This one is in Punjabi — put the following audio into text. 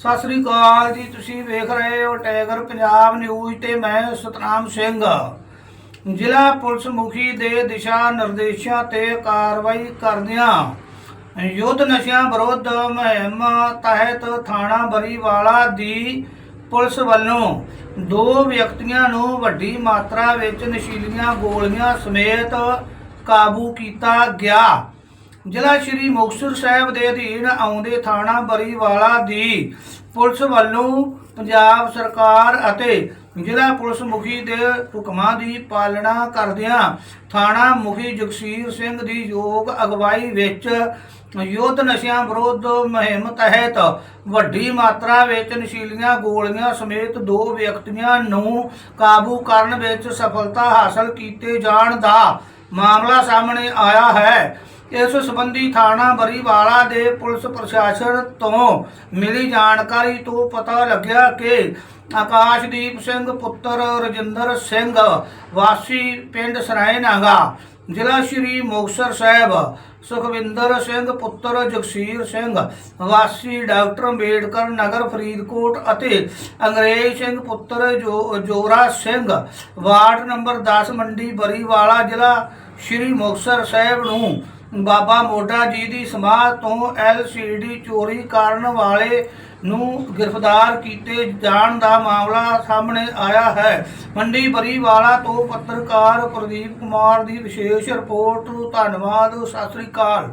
ਸਤਿ ਸ੍ਰੀ ਅਕਾਲ ਜੀ, ਤੁਸੀਂ ਵੇਖ ਰਹੇ ਹੋ ਟੈਗਰ ਪੰਜਾਬ ਨਿਊਜ਼ ਤੇ ਮੈਂ ਸਤਨਾਮ ਸਿੰਘ। ਜ਼ਿਲ੍ਹਾ ਪੁਲਿਸ ਮੁਖੀ ਦੇ ਦਿਸ਼ਾ ਨਿਰਦੇਸ਼ਾਂ ਤੇ ਕਾਰਵਾਈ ਕਰਦਿਆਂ ਯੁੱਧ ਨਸ਼ਿਆਂ ਵਿਰੁੱਧ ਮੁਹਿੰਮ ਤਹਿਤ ਥਾਣਾ ਬਰੀਵਾਲਾ ਦੀ ਪੁਲਿਸ ਵੱਲੋਂ ਦੋ ਵਿਅਕਤੀਆਂ ਨੂੰ ਵੱਡੀ ਮਾਤਰਾ ਵਿੱਚ ਨਸ਼ੀਲੀਆਂ ਗੋਲੀਆਂ ਸਮੇਤ ਕਾਬੂ ਕੀਤਾ ਗਿਆ। ਜ਼ਿਲ੍ਹਾ ਸ਼੍ਰੀ ਮੁਕਤਸਰ ਸਾਹਿਬ ਦੇ ਅਧੀਨ ਆਉਂਦੇ ਥਾਣਾ ਬਰੀਵਾਲਾ ਦੀ ਪੁਲਿਸ ਵੱਲੋਂ ਪੰਜਾਬ ਸਰਕਾਰ ਅਤੇ ਜ਼ਿਲ੍ਹਾ ਪੁਲਿਸ ਮੁਖੀ ਦੇ ਹੁਕਮਾਂ ਦੀ ਪਾਲਣਾ ਕਰਦਿਆਂ ਥਾਣਾ ਮੁਖੀ ਜਗਸੀਰ ਸਿੰਘ ਦੀ ਯੋਗ ਅਗਵਾਈ ਵਿੱਚ ਯੁੱਧ ਨਸ਼ਿਆਂ ਵਿਰੋਧ ਮੁਹਿੰਮ ਤਹਿਤ ਵੱਡੀ ਮਾਤਰਾ ਵਿੱਚ ਨਸ਼ੀਲੀਆਂ ਗੋਲੀਆਂ ਸਮੇਤ ਦੋ ਵਿਅਕਤੀਆਂ ਨੂੰ ਕਾਬੂ ਕਰਨ ਵਿੱਚ ਸਫਲਤਾ ਹਾਸਲ ਕੀਤੇ ਜਾਣ ਦਾ ਮਾਮਲਾ ਸਾਹਮਣੇ ਆਇਆ ਹੈ। ਇਸ ਸੰਬੰਧੀ ਥਾਣਾ ਬਰੀਵਾਲਾ ਦੇ ਪੁਲਿਸ ਪ੍ਰਸ਼ਾਸਨ ਤੋਂ ਮਿਲੀ ਜਾਣਕਾਰੀ ਤੋਂ ਪਤਾ ਲੱਗਿਆ ਕਿ ਆਕਾਸ਼ਦੀਪ ਸਿੰਘ, ਪੁੱਤਰ ਰਜਿੰਦਰ ਸਿੰਘ, ਵਾਸੀ ਪਿੰਡ ਸਰਾਏ ਜ਼ਿਲ੍ਹਾ ਸ਼੍ਰੀ ਮੁਕਤਸਰ ਸਾਹਿਬ, ਸੁਖਵਿੰਦਰ ਸਿੰਘ, ਪੁੱਤਰ ਜਗਸੀਰ ਸਿੰਘ, ਵਾਸੀ ਡਾਕਟਰ ਅੰਬੇਡਕਰ ਨਗਰ ਫਰੀਦਕੋਟ ਅਤੇ ਅੰਗਰੇਜ਼ ਸਿੰਘ, ਪੁੱਤਰ ਜੋ ਜੋਰਾ ਸਿੰਘ, ਵਾਰਡ ਨੰਬਰ 10 ਮੰਡੀ ਬਰੀਵਾਲਾ, ਜ਼ਿਲ੍ਹਾ ਸ਼੍ਰੀ ਮੁਕਤਸਰ ਸਾਹਿਬ ਨੂੰ ਬਾਬਾ ਮੋਢਾ ਜੀ ਦੀ ਸਮਾਧ ਤੋਂ ਐਲਸੀਡੀ ਚੋਰੀ ਕਰਨ ਵਾਲੇ ਨੂੰ ਗ੍ਰਿਫਤਾਰ ਕੀਤੇ ਜਾਣ ਦਾ ਮਾਮਲਾ ਸਾਹਮਣੇ ਆਇਆ ਹੈ। ਮੰਡੀ ਬਰੀਵਾਲਾ ਤੋਂ ਪੱਤਰਕਾਰ ਪ੍ਰਦੀਪ ਕੁਮਾਰ ਦੀ ਵਿਸ਼ੇਸ਼ ਰਿਪੋਰਟ ਧੰਨਵਾਦ, ਸਤਿ ਸ੍ਰੀ ਅਕਾਲ।